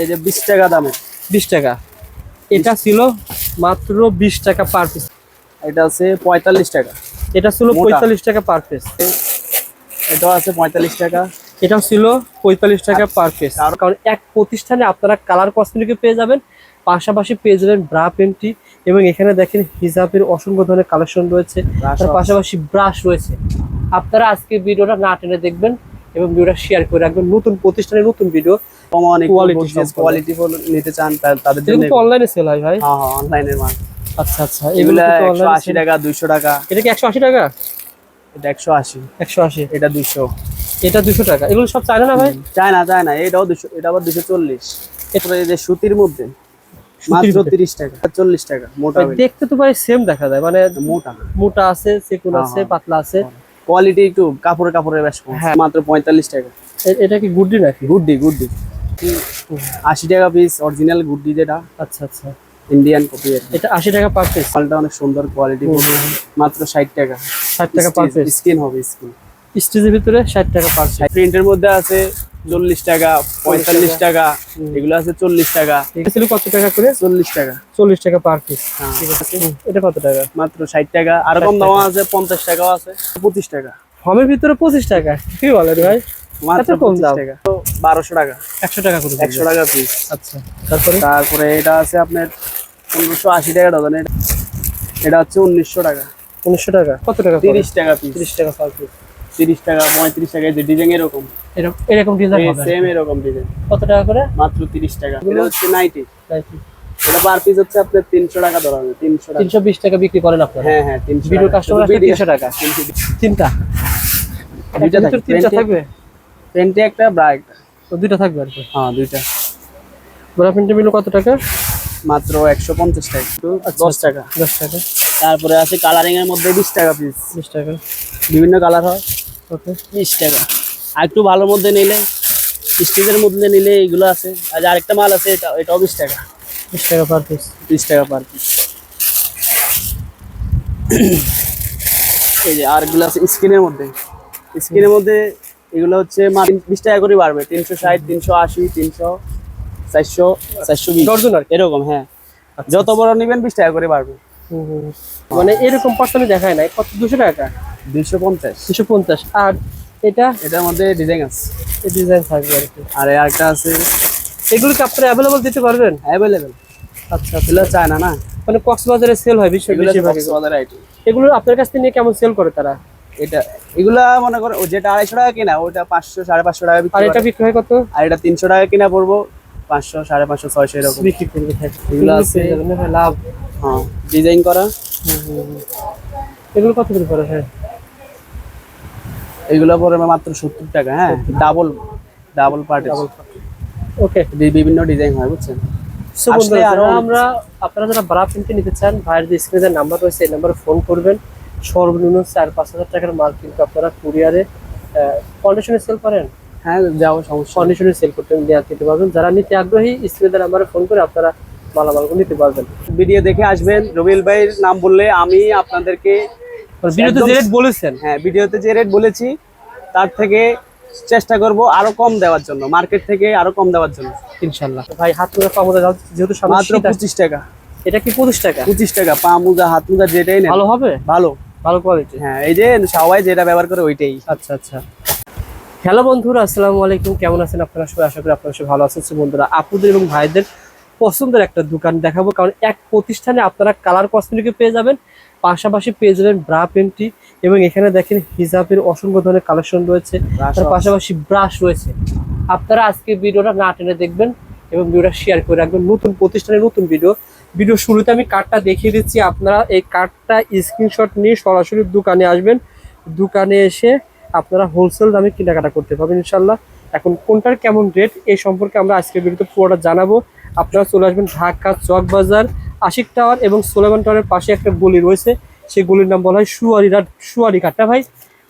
এই যে বিশ টাকা দামে। বিশ টাকা। এটা ছিল মাত্র বিশ টাকা পার পিস এটা আছে পঁয়তাল্লিশ টাকা। এটা ছিল পঁয়তাল্লিশ টাকা পার পিস এটাও আছে পঁয়তাল্লিশ টাকা। এটাও ছিল পঁয়তাল্লিশ টাকা পার পিস আর কারণ এক প্রতিষ্ঠানে আপনারা কালার কসমেটিকে পেয়ে যাবেন পাশাপাশি পেয়ে যাবেন ব্রা পেন্টি এবং এখানে দেখেন হিজাবের অসংখ্য ধরনের কালেকশন রয়েছে। তার পাশাপাশি ব্রাশ রয়েছে। আপনারা আজকে ভিডিওটা না টেনে দেখবেন এবং ভিডিওটা শেয়ার করে রাখবেন। নতুন প্রতিষ্ঠানের নতুন ভিডিও সম্পন্ন। কোয়ালিটি নিতে চান তাদের জন্য অনলাইনে সেল হয় ভাই। হ্যাঁ হ্যাঁ অনলাইনের মাল। আচ্ছা আচ্ছা এগুলো এগুলো কিন্তু একশো online আশি sale- টাকা দুইশো টাকা। এটা কি একশো আশি টাকা? এটা একশো আশি। একশো আশি। এটা দুইশো। এটা দুশো টাকা। এগুলো সব না ভাই? চায় না চায় না এটাও দুশো এটা আবার দুশো চল্লিশ। এটা এই যে সুতির মধ্যে মাত্র মধ্যে? তিরিশ টাকা চল্লিশ টাকা মোটা দেখতে তো ভাই সেম দেখা যায় মানে মোটা মোটা আছে সেকুন হ্যাঁ, আছে হ্যাঁ। পাতলা আছে। কোয়ালিটি একটু কাপড়ে কাপড়ে বেশ কম। হ্যাঁ। মাত্র পঁয়তাল্লিশ টাকা। এটা কি গুড্ডি নাকি? গুড্ডি গুড্ডি। আশি টাকা পিস অরিজিনাল গুড্ডি যেটা। আচ্ছা আচ্ছা। ইন্ডিয়ান কপি এটা আশি টাকা পার পিস মালটা অনেক সুন্দর কোয়ালিটি মাত্র ষাট টাকা। ষাট টাকা পার পিস স্কিন হবে স্কিন স্টেজের ভিতরে ষাট টাকা পার পিস প্রিন্টের মধ্যে আছে চল্লিশ টাকা পঁয়তাল্লিশ টাকা এগুলো আছে চল্লিশ টাকা। ছিল কত টাকা করে? চল্লিশ টাকা। চল্লিশ টাকা পার পিস হ্যাঁ। হুম, এটা কত টাকা? মাত্র ষাট টাকা। আর কম দাম আছে পঞ্চাশ টাকাও আছে পঁচিশ টাকা। ফর্মের ভিতরে পঁচিশ টাকা। কি বলেন ভাই? মাত্র কম দাম? তো বারোশো টাকা। একশো টাকা করে একশো টাকা পিস আচ্ছা তারপরে? তারপরে এটা আছে আপনার পনেরোশো আশি টাকা ডজন এটা এটা হচ্ছে উনিশশো টাকা। উনিশশো টাকা। কত টাকা তিরিশ টাকা পিস টাকা পার পিস তিরিশ টাকা পঁয়ত্রিশ টাকা এই যে ডিজাইন এরকম। এরকম এরকম ডিজাইন হবে? সেম এরকম ডিজাইন কত টাকা করে? মাত্র তিরিশ টাকা। এটা হচ্ছে নাইটি তাই কি? এটা পার পিস হচ্ছে আপনার তিনশো টাকা ধরা হবে তিনশো টাকা। তিনশো বিশ টাকা বিক্রি করেন আপনারা? হ্যাঁ হ্যাঁ তিনশো ভিডিও কাস্টমার শুধু আসলে video- তিনশো টাকা? তিনশো তিনটা? দুইটা থাকবে? প্যান্টে একটা ব্রা একটা তো দুইটা থাকবে আর কি? হ্যাঁ দুইটা। বড় প্রিন্টের মিল কত টাকা? মাত্র একশো পঞ্চাশ টাকা। একটু দশ টাকা। দশ টাকা। তারপরে আছে কালারিং এর মধ্যে বিশ টাকা পিস বিশ টাকা। বিভিন্ন কালার হয়। ওকে। বিশ টাকা। আর একটু ভালোর মধ্যে নিলে স্টিচের মধ্যে নিলে এগুলো আছে। আর আরেকটা মাল আছে এটা এটাও বিশ টাকা। বিশ টাকা পার পিস বিশ টাকা পার পিস এই যে আরগুলো আছে স্কিনের মধ্যে। স্কিনের মধ্যে এগুলো হচ্ছে বিশ টাকা করে বাড়বে। তিনশো ষাট তিনশো আশি তিনশো চারশো চারশো বিশ। ডর্জন আর এরকম হ্যাঁ। যত বড় নেবেন বিশ টাকা করে বাড়বে। মানে এরকম পার্সেন্টে দেখায় নাই। কত দুশো টাকা? দুইশো পঞ্চাশ। দুশো পঞ্চাশ। আর এটা? এটার মধ্যে ডিজাইন আছে। ডিজাইন থাকবে আর কি। আর আরেকটা আছে। এগুলো কি আপনারা অ্যাভেলেবল দিতে পারবেন? অ্যাভেলেবেল আচ্ছা এগুলো চায় না। না মানে কক্সবাজারে সেল হয় এগুলো বেশিরভাগ আইটেম। এগুলো আপনার কাছ থেকে নিয়ে কেমন সেল করে তারা? এটা এগুলা মনে করো যেটা আড়াইশো টাকা কিনা ওটা পাঁচশো সাড়ে পাঁচশো টাকা আর এটা করে। বিক্রি কত? আর এটা তিনশো টাকা কিনা পড়ব পাঁচশো সাড়ে পাঁচশো ছয়শো এরকম। বিক্রি করবে হ্যাঁ। এগুলো আছে। লাভ। হ্যাঁ ডিজাইন করা। এগুলো কত করে পড়ে হ্যাঁ? এগুলো পড়বে মাত্র সত্তর টাকা হ্যাঁ? ডাবল ডাবল পার্টি ওকে বিভিন্ন ডিজাইন হয় বুঝছেন? আমরা আপনারা যারা ব্রা কিনতে নিতে চান ভাইয়ের যে স্ক্রিনের নাম্বার রয়েছে এই নাম্বারে ফোন করবেন। সর্বনিম্ন চার পাঁচ হাজার টাকার মাল কিন্তু আপনারা কুরিয়ারে কন্ডিশনে সেল করেন। হ্যাঁ যাও সমস্যা কন্ডিশনে সেল করতে দেওয়া নিতে পারবেন। যারা নিতে আগ্রহী স্ক্রিনের নাম্বারে ফোন করে আপনারা মালামালগুলো নিতে পারবেন। ভিডিও দেখে আসবেন। রবিল ভাইয়ের নাম বললে আমি আপনাদেরকে ভিডিওতে যে রেট বলেছেন। হ্যাঁ ভিডিওতে যে রেট বলেছি তার থেকে চেষ্টা করব আরও কম দেওয়ার জন্য মার্কেট থেকে আরও কম দেওয়ার জন্য। ইনশাল্লাহ। ভাই হাত মোজা পা মোজা যেহেতু মাত্র পঁচিশ টাকা। এটা কি পঁচিশ টাকা? পঁচিশ টাকা পা মোজা হাত মোজা যেটাই ভালো হবে? ভালো। ভালো কোয়ালিটি হ্যাঁ এই যে সবাই যেটা ব্যবহার করে ওইটাই। আচ্ছা আচ্ছা। হ্যালো বন্ধুরা আসসালামু আলাইকুম। কেমন আছেন আপনারা সবাই? আশা করি আপনারা সবাই ভালো আছেন। বন্ধুরা আপুদের এবং ভাইদের পছন্দের একটা দোকান দেখাবো। কারণ এক প্রতিষ্ঠানে আপনারা কালার কসমেটিকে পেয়ে যাবেন। পাশাপাশি পেয়ে যাবেন ব্রা পেন্টি এবং এখানে দেখেন হিজাবের অসংখ্য ধরনের কালেকশন রয়েছে। তার পাশাপাশি ব্রাশ রয়েছে। আপনারা আজকে ভিডিওটা না টেনে দেখবেন এবং ভিডিওটা শেয়ার করে রাখবেন। নতুন প্রতিষ্ঠানের নতুন ভিডিও ভিডিও শুরুতে আমি কার্ডটা দেখিয়ে দিচ্ছি। আপনারা এই কার্ডটা স্ক্রিনশট নিয়ে সরাসরি দোকানে আসবেন। দোকানে এসে আপনারা হোলসেল দামে কেনাকাটা করতে পারবেন ইনশাল্লাহ এখন কোনটার কেমন রেট এই সম্পর্কে আমরা আজকের ভিডিওতে পুরোটা জানাব। আপনারা চলে আসবেন ঢাকা চক বাজার আশিক টাওয়ার এবং সোলেমান টাওয়ারের পাশে একটা গলি রয়েছে। সেই গলির নাম বলা হয় সুয়ারিঘাট সুয়ারিঘাটটা ভাই?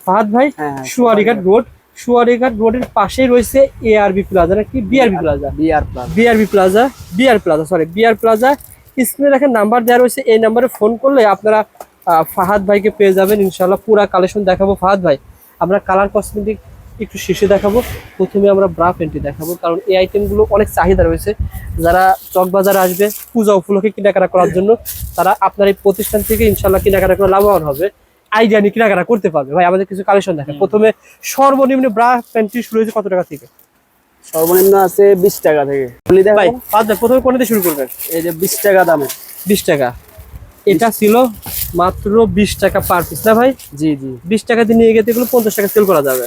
ফাহাদ ভাই? হ্যাঁ, হ্যাঁ, সুয়ারিঘাট রোড সুয়ারিঘাট রোডের পাশেই রয়েছে এআরবি প্লাজা নাকি BRB plaza BR BRB plaza BR plaza sorry BR plaza স্ক্রিনে দেখেন নাম্বার দেওয়া রয়েছে এই নাম্বারে ফোন করলে আপনারা ফাহাদ ভাইকে পেয়ে যাবেন। ইনশাল্লাহ পুরা কালেকশন দেখাবো। ফাহাদ ভাই আমরা কালার কসমেটিক একটু শীর্ষে দেখাবো। প্রথমে আমরা ব্রা প্যান্টটি দেখাবো কারণ এই আইটেমগুলো অনেক চাহিদা রয়েছে। যারা চকবাজার আসবে পূজা উপলক্ষে কেনাকাটা করার জন্য তারা আপনার এই প্রতিষ্ঠান থেকে ইনশাল্লাহ কেনাকাটা করে লাভবান হবে। আইডিয়া নিয়ে কেনাকাটা করতে পারবে। ভাই আমাদের কিছু কালেকশন দেখেন। প্রথমে সর্বনিম্ন ব্রা প্যান্টটি শুরু হয়েছে কত টাকা থেকে? সর্বনিম্ন আছে বিশ টাকা থেকে। ভাই প্রথমে কোনটা শুরু করবেন? এই যে বিশ টাকা দামে। বিশ টাকা। এটা ছিল মাত্র বিশ টাকা পার পিস না ভাই? জি জি। বিশ টাকা দিয়ে নিয়ে গেতে এগুলো পঞ্চাশ টাকা সেল করা যাবে।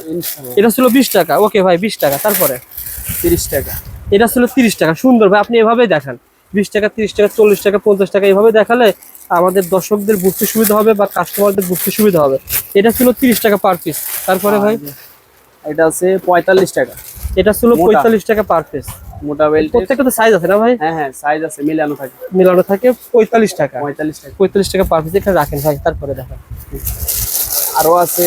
এটা ছিল বিশ টাকা। ওকে ভাই বিশ টাকা। তারপরে? তিরিশ টাকা। এটা ছিল তিরিশ টাকা। সুন্দর ভাই আপনি এভাবেই দেখান। বিশ টাকা তিরিশ টাকা চল্লিশ টাকা পঞ্চাশ টাকা এভাবে দেখালে আমাদের দর্শকদের বুঝতে সুবিধা হবে বা কাস্টমারদের বুঝতে সুবিধা হবে। এটা ছিল তিরিশ টাকা পার পিস তারপরে ভাই? এটা আছে পঁয়তাল্লিশ টাকা। এটা ছিল। পঁয়তাল্লিশ টাকা পার পিস মোটা বেল্ট প্রত্যেকটা তো সাইজ আছে না ভাই? হ্যাঁ হ্যাঁ সাইজ আছে মিলানো থাকে। মিলানো থাকে পঁয়তাল্লিশ টাকা। পঁয়তাল্লিশ টাকা। পঁয়তাল্লিশ টাকা পার পিস এখানে রাখেন ভাই তারপরে দেখান। আরও আছে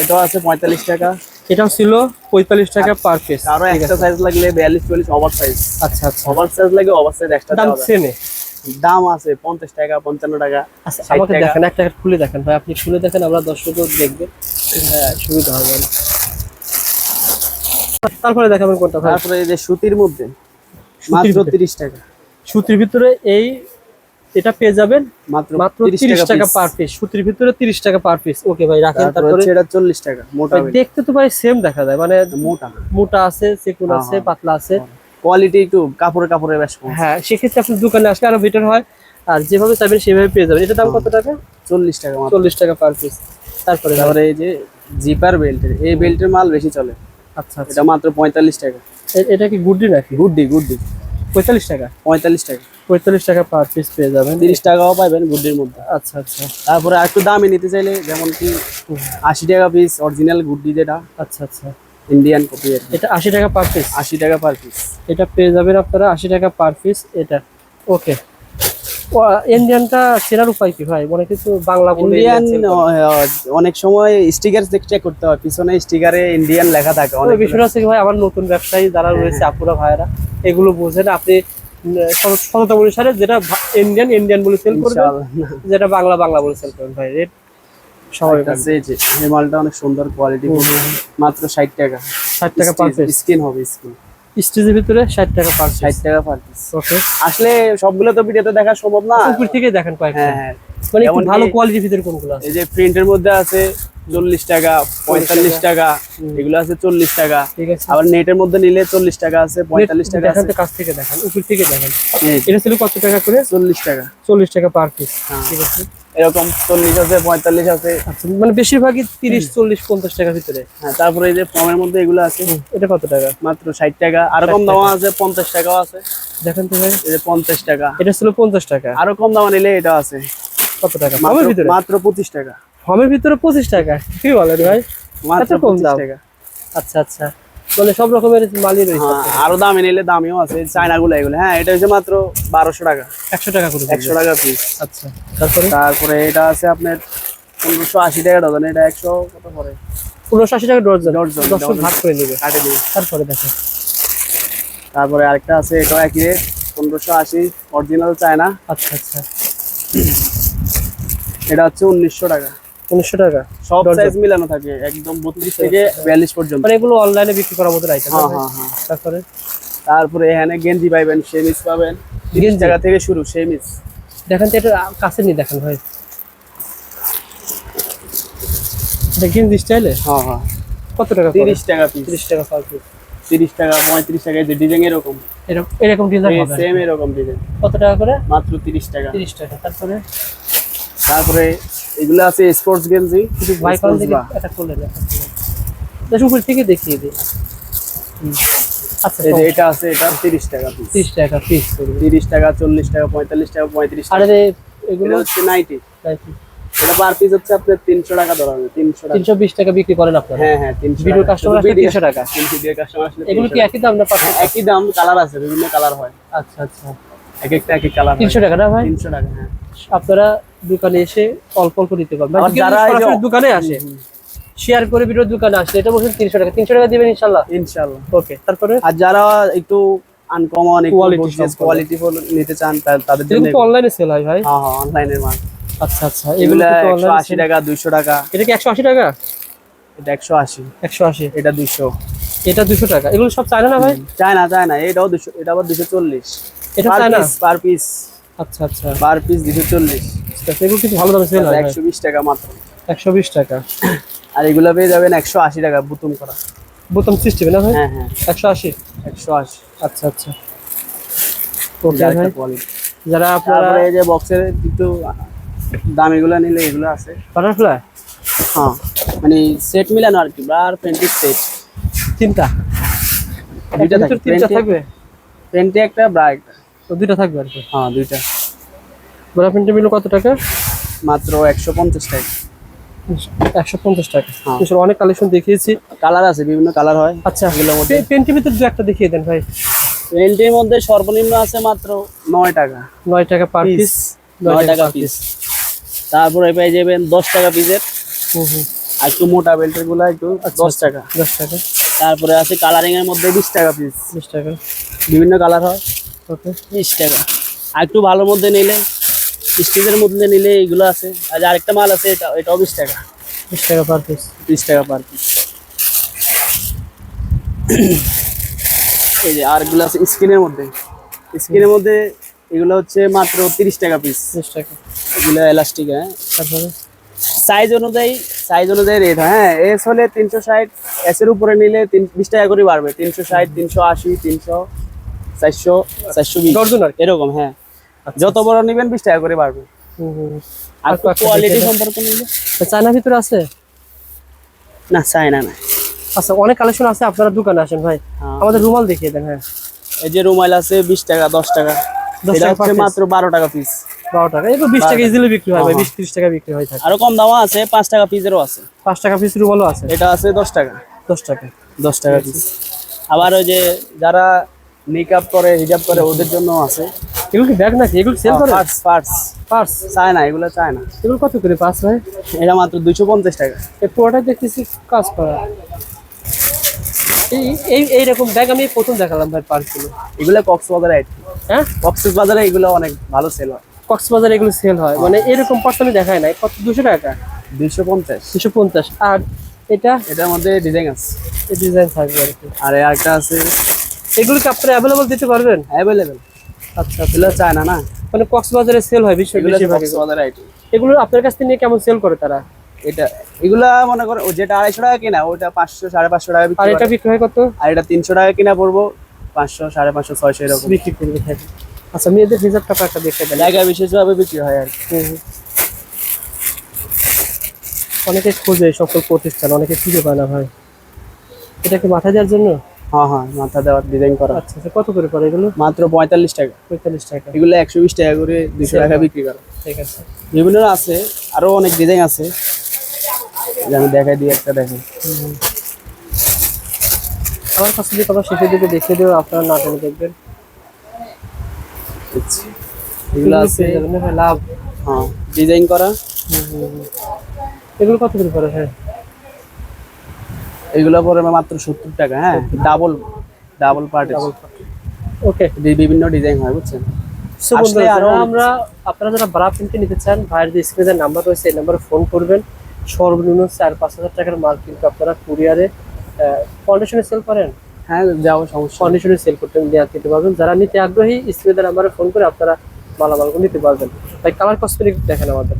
এটাও আছে পঁয়তাল্লিশ টাকা। এটাও ছিল পঁয়তাল্লিশ টাকা পার পিস আরও একটা সাইজ লাগলে বিয়াল্লিশ চল্লিশ ওভার সাইজ আচ্ছা আচ্ছা। ওভার সাইজ লাগে ওভার সাইজ এক্সট্রা দাম সেমে দাম আছে পঞ্চাশ টাকা পঞ্চান্ন টাকা আচ্ছা আমাকে দেখেন একটা একটা খুলে দেখেন। ভাই আপনি খুলে দেখেন আমরা দর্শকও দেখবে। হ্যাঁ, সুবিধা হবে। তারপরে দেখাবেন কোনটা তারপরে এই যে সুতির মধ্যে মাত্র ভিতরে? তিরিশ টাকা। সুতির ভিতরে এই এটা পেয়ে যাবেন মাত্র মাত্র তিরিশ তিরিশ টাকা পার পিস সুতির ভিতরে তিরিশ টাকা পার পিস ওকে ভাই রাখেন তারপরে এটা চল্লিশ টাকা মোটা ভাই, দেখতে তো ভাই সেম দেখা যায় মানে মোটা মোটা আছে চেকুন হ্যাঁ, আছে হ্যাঁ। পাতলা আছে। কোয়ালিটি একটু কাপড়ে কাপড়ে বেশ কম। হ্যাঁ সেক্ষেত্রে আপনি দোকানে আসলে আরও বেটার হয়। আর যেভাবে চাইবেন সেভাবে পেয়ে যাবেন। এটা দাম কত টাকা? চল্লিশ টাকা মাত্র। চল্লিশ টাকা পার পিস তারপরে তারপরে এই যে জিপার বেল্ট এই বেল্টের মাল বেশি চলে। আচ্ছা আচ্ছা। এটা মাত্র পঁয়তাল্লিশ টাকা। এটা কি গুড্ডি নাকি? গুড্ডি গুড্ডি। পঁয়তাল্লিশ টাকা? পঁয়তাল্লিশ টাকা। পঁয়তাল্লিশ টাকা পার পিস পেয়ে যাবেন। তিরিশ টাকাও পাবেন গুড্ডির মধ্যে। আচ্ছা আচ্ছা। তারপরে একটু দামে নিতে চাইলে যেমন কি আশি টাকা পিস অরিজিনাল গুড্ডি যেটা আচ্ছা আচ্ছা। ইন্ডিয়ান কপি এটা আশি টাকা পার পিস আশি টাকা পার পিস এটা পেয়ে যাবেন আপনারা আশি টাকা পার পিস এটা। ওকে ইন্ডিয়ানটা চেনার উপায় কি ভাই? কিছু বাংলা বলে ইন্ডিয়ান। অনেক সময় স্টিকার চেক করতে হয়। পিছনে স্টিকারে ইন্ডিয়ান লেখা থাকে অনেক বিষয়টা হচ্ছে কি ভাই আমার নতুন ব্যবসায়ী যারা রয়েছে আপুরা ভাইরা এগুলো বোঝেন। আপনি সততা অনুসারে যেটা ইন্ডিয়ান ইন্ডিয়ান বলে সেল করবেন। যেটা বাংলা বাংলা বলে সেল করবেন ভাই। রেট স্বাভাবিক আছে যে এই মালটা অনেক সুন্দর কোয়ালিটি মাত্র ষাট টাকা। ষাট টাকা পার স্কিন হবে স্কিন স্টেজের ভিতরে ষাট টাকা পার ষাট পিস টাকা পার পিস ওকে আসলে সবগুলো তো ভিডিওতে দেখা সম্ভব না। উপর থেকে দেখেন কয়েকটা। হ্যাঁ হ্যাঁ। মানে একটু ভালো কোয়ালিটির ভিতরে কোনগুলো আছে? এই যে প্রিন্টের মধ্যে আছে চল্লিশ টাকা পঁয়তাল্লিশ টাকা এগুলো আছে চল্লিশ টাকা। ঠিক আছে। আবার নেটের মধ্যে নিলে চল্লিশ টাকা আছে পঁয়তাল্লিশ টাকা আছে। কাছ থেকে দেখান উপর থেকে দেখেন। এই এটা ছিল কত টাকা করে? চল্লিশ টাকা। চল্লিশ টাকা পার পিস হ্যাঁ। ঠিক আছে। এরকম চল্লিশ আছে পঁয়তাল্লিশ আছে। আচ্ছা মানে বেশিরভাগই তিরিশ চল্লিশ পঞ্চাশ টাকার ভিতরে? হ্যাঁ তারপরে এই যে ফর্মের মধ্যে এগুলো আছে। এটা কত টাকা? মাত্র ষাট টাকা। আরও কম দাম আছে পঞ্চাশ টাকাও আছে। দেখেন তো ভাই। এই যে পঞ্চাশ টাকা। এটা ছিল পঞ্চাশ টাকা। আরও কম দাম নিলে এটা আছে। কত টাকা? ভিতরে? মাত্র পঁচিশ টাকা। ফর্মের ভিতরে পঁচিশ টাকা? কি বলেন ভাই? মাত্র কম দাম? টাকা। আচ্ছা আচ্ছা। মানে সব রকমের মালই রয়েছে। হ্যাঁ আরও দামে নিলে দামিও আছে চায়না গুলো এগুলো। হ্যাঁ এটা হচ্ছে মাত্র বারোশো টাকা। একশো টাকা করে একশো টাকা পিস আচ্ছা তারপরে? তারপরে এটা আছে আপনার পনেরোশো আশি টাকা ডজন এটা একশো কত পরে পনেরোশো আশি টাকা ডর্জন ডর্জন, দশ ডর্জন। ভাগ করে নেবে। কাটে দিই তারপরে দেখো। তারপরে আরেকটা আছে এটাও একই রেট পনেরোশো আশি অরিজিনাল চায়না। আচ্ছা আচ্ছা। এটা হচ্ছে উনিশশো টাকা। উনিশশো টাকা। সব সাইজ মিলানো থাকে একদম বত্রিশ থেকে বিয়াল্লিশ পর্যন্ত। মানে এগুলো অনলাইনে বিক্রি করার মতো আইটেম হ্যাঁ হ্যাঁ হ্যাঁ। তারপরে? তারপরে এখানে গেঞ্জি পাইবেন সেমিস পাবেন। তিরিশ গেঞ্জি? টাকা থেকে শুরু সেমিস দেখেন তো এটা কাছে নিয়ে দেখেন ভাই। দেখেন স্টাইলে হ্যাঁ হ্যাঁ। কত টাকা তিরিশ টাকা পিস তিরিশ টাকা পার পিস তিরিশ টাকা পঁয়ত্রিশ টাকা এই যে ডিজাইন এরকম। এরকম এরকম ডিজাইন হবে। সেম এরকম ডিজাইন কত টাকা করে? মাত্র তিরিশ টাকা। তিরিশ টাকা তারপরে? তারপরে এগুলো আছে স্পোর্টস গেঞ্জি কল sports থেকে bra। এটা করলে দেখা দেখ উপর থেকে দেখিয়ে দিই। আচ্ছা এই যে এটা আছে এটা তিরিশ টাকা পিস তিরিশ টাকা পিস করবে। তিরিশ টাকা চল্লিশ টাকা পঁয়তাল্লিশ টাকা পঁয়ত্রিশ আর টাকা। এর এগুলো? হচ্ছে নাইটি এটা পার পিস হচ্ছে আপনার তিনশো টাকা ধরা হবে তিনশো টাকা। তিনশো বিশ টাকা বিক্রি করেন আপনারা? হ্যাঁ হ্যাঁ তিনশো ভিডিও কাস্টমার আসলে তিনশো টাকা? ভিডিও কাস্টমার আসলে এগুলো কি একই দাম না হ্যাঁ, একই দাম কালার আছে বিভিন্ন কালার হয়। আচ্ছা আচ্ছা। এক একটা এক এক কালার তিনশো টাকা না ভাই? তিনশো টাকা হ্যাঁ। আপনারা দোকানে এসে অল্প অল্প নিতে পারবেন। যারা দোকানে আসে শেয়ার করে ভিডিও দোকানে আসলে এটা বলছেন তিনশো টাকা। তিনশো টাকা দিবেন ইনশাল্লাহ? ইনশাল্লাহ। ওকে তারপরে? আর যারা একটু আনকমন কোয়ালিটি নিতে চান তাদের জন্য অনলাইনে সেল হয় ভাই? হ্যাঁ হ্যাঁ অনলাইনের মাল। আচ্ছা আচ্ছা এগুলো এগুলো একশো আশি টাকা দুইশো টাকা। এটা কি একশো আশি টাকা? এটা একশো আশি। একশো আশি। এটা দুইশো। এটা দুশো টাকা। এগুলো সব চায় না ভাই? চায় না চায় না এটাও দুশো এটা আবার দুশো চল্লিশ। এটা পার চায় না পার পিস আচ্ছা আচ্ছা। পার পিস দুশো চল্লিশ। ঠিক এগুলো কিন্তু ভালো দামে সেল হয় একশো বিশ টাকা মাত্র। একশো বিশ টাকা। আর এগুলো পেয়ে যাবেন একশো আশি টাকা বুতুম করা। বোতাম সিস্টেম না ভাই? হ্যাঁ হ্যাঁ। একশো আশি? একশো আশি। আচ্ছা আচ্ছা। ওকে ভাই। যারা আপনারা এই যে বক্সের একটু দামিগুলো নিলে এগুলো আছে। বাটারফ্লাই হ্যাঁ মানে সেট মিলানো আর কি আর পেন্টিক সেট তিনটা? দুইটা থাকবে? পেন্টে একটা ব্রা একটা। তো দুইটা থাকবে আর কি? হ্যাঁ দুইটা। বড় প্রিন্টের কত টাকা? মাত্র একশো পঞ্চাশ টাকা। একশো পঞ্চাশ টাকা। হ্যাঁ। অনেক কালেকশন দেখিয়েছি। কালার আছে বিভিন্ন কালার হয়। আচ্ছা পেন্টের ভিতর দু একটা দেখিয়ে দেন ভাই। পেন্টের মধ্যে সর্বনিম্ন আছে মাত্র নয় টাকা। নয় টাকা পার পিস। নয় টাকা পিস। তারপরে পেয়ে যাবেন দশ টাকা পিসের। আর একটু মোটা বেল্টেরগুলো একটু দশ টাকা। দশ টাকা। তারপরে আছে কালারিং এর মধ্যে বিশ টাকা পিস বিশ টাকা। বিভিন্ন কালার হয়। ওকে বিশ টাকা। আর একটু ভালোর মধ্যে নিলে স্টিচের মধ্যে নিলে এগুলো আছে। আর আরেকটা মাল আছে এটা এটাও বিশ টাকা। বিশ টাকা পার পিস বিশ টাকা পার পিস এই যে আরগুলো আছে স্কিনের মধ্যে। স্কিনের মধ্যে এগুলো হচ্ছে মাত্র তিরিশ টাকা পিস বিশ টাকা। এগুলো এলাস্টিক হ্যাঁ। তারপরে? সাইজ অনুযায়ী সাইজ অনুযায়ী রেট হয়। এস হলে তিনশো ষাট এস এর উপরে নিলে তিন বিশ টাকা করে বাড়বে। তিনশো ষাট তিনশো আশি তিনশো চারশো চারশো বিশ। এরকম হ্যাঁ। যত বড় নেবেন বিশ টাকা করে বাড়বে। আর কোয়ালিটি সম্পর্কে নিলে তো চায়না ভিতরে আছে? না চাই না আচ্ছা অনেক কালেকশন আছে আপনারা দোকানে আসেন ভাই। হ্যাঁ। আমাদের রুমাল দেখিয়ে দেন হ্যাঁ। এই যে রুমাইল আছে বিশ টাকা দশ টাকা। এটা হচ্ছে মাত্র বারো টাকা পিস বারো টাকা এগুলো বিশ টাকা ইজিলি বিক্রি হয় ভাই বিশ ত্রিশ টাকা বিক্রি হয়ে থাকে। আরও কম দামও আছে পাঁচ টাকা পিসেরও আছে। পাঁচ টাকা পিস রুমালও আছে? এটা আছে দশ টাকা। দশ টাকা। দশ টাকা পিস আবার ওই যে যারা মেকআপ করে হিজাব করে ওদের জন্য আছে। এগুলো কি ব্যাগ নাকি? এগুলো সেল করে? পার্টস পার্টস পার্স চায় না এগুলো চায় না এগুলো কত করে পার্স ভাই? এটা মাত্র দুইশো পঞ্চাশ টাকা। এই পুরোটা দেখতেছি কাজ করা। এই এই এইরকম ব্যাগ আমি প্রথম দেখালাম ভাই পার্সগুলো এগুলো কক্সবাজারে আইটেম। হ্যাঁ? কক্সবাজারে এগুলো অনেক ভালো সেল হয়। কক্সবাজারে এগুলো সেল হয়। মানে এরকম পার্স আমি দেখাই নাই। কত? দুশো টাকা? দুইশো পঞ্চাশ। দুশো পঞ্চাশ। আর এটা? এটার মধ্যে ডিজাইন আছে। ডিজাইন থাকবে আর কি। আর এই আরেকটা আছে এগুলো কি আপনারা অ্যাভেলেবল দিতে পারবেন? অ্যাভেলেবেল আচ্ছা এগুলো চায় না? না মানে কক্সবাজারে সেল হয় এগুলো। কক্সবাজারে আইটেম এগুলো আপনার কাছ থেকে নিয়ে কেমন সেল করে তারা? এটা এগুলা মনে করো যেটা আড়াইশো টাকা কিনা ওটা পাঁচশো সাড়ে পাঁচশো টাকা আর বিক্রি এটা বিক্রি হয় কত? আর এটা তিনশো টাকা কিনা পড়ব পাঁচশো সাড়ে পাঁচশো ছয়শো এরকম। বিক্রি করবে আচ্ছা মেয়েদের হিসাব টাকা একটা দেখে দেন। জায়গা বিশেষভাবে বিক্রি হয় আর কি। অনেকে খোঁজে সকল প্রতিষ্ঠান অনেকে খুঁজে পায় না ভাই। এটা কি মাথা দেওয়ার জন্য? হ্যাঁ হ্যাঁ মাথা দেওয়ার ডিজাইন করা। আচ্ছা আচ্ছা কত করে পড়ে এগুলো? মাত্র পঁয়তাল্লিশ টাকা। পঁয়তাল্লিশ টাকা। এগুলো একশো বিশ টাকা করে দুশো টাকা বিক্রি করা। ঠিক আছে। বিভিন্ন আছে আরও অনেক ডিজাইন আছে। আমি দেখাই দিই একটা দেখেন। আমার কাছে যদি কোনো শেষের দিকে দেখিয়ে দেবো আপনারা না টেনে দেখবেন। দেখছি। এগুলো আছে। লাভ। হ্যাঁ ডিজাইন করা। এগুলো কত করে পড়ে হ্যাঁ? এগুলো পরে মাত্র সত্তর টাকা হ্যাঁ? ডাবল ডাবল পার্ট ওকে বিভিন্ন ডিজাইন হয় বুঝছেন? আমরা আপনারা যারা ভাড়া কিনতে নিতে চান ভাইয়ের যে স্ক্রিনের নাম্বার রয়েছে এই নাম্বারে ফোন করবেন। সর্বনিম্ন চার পাঁচ হাজার টাকার মাল কিন্তু আপনারা কুরিয়ারে কন্ডিশনে সেল করেন। হ্যাঁ যাও সমস্যা কন্ডিশনে সেল করতে দিতে পারবেন। যারা নিতে আগ্রহী স্ক্রিনের নাম্বারে ফোন করে আপনারা মালামালগুলো নিতে পারবেন। তাই কালার কসমেটিক দেখেন আমাদের।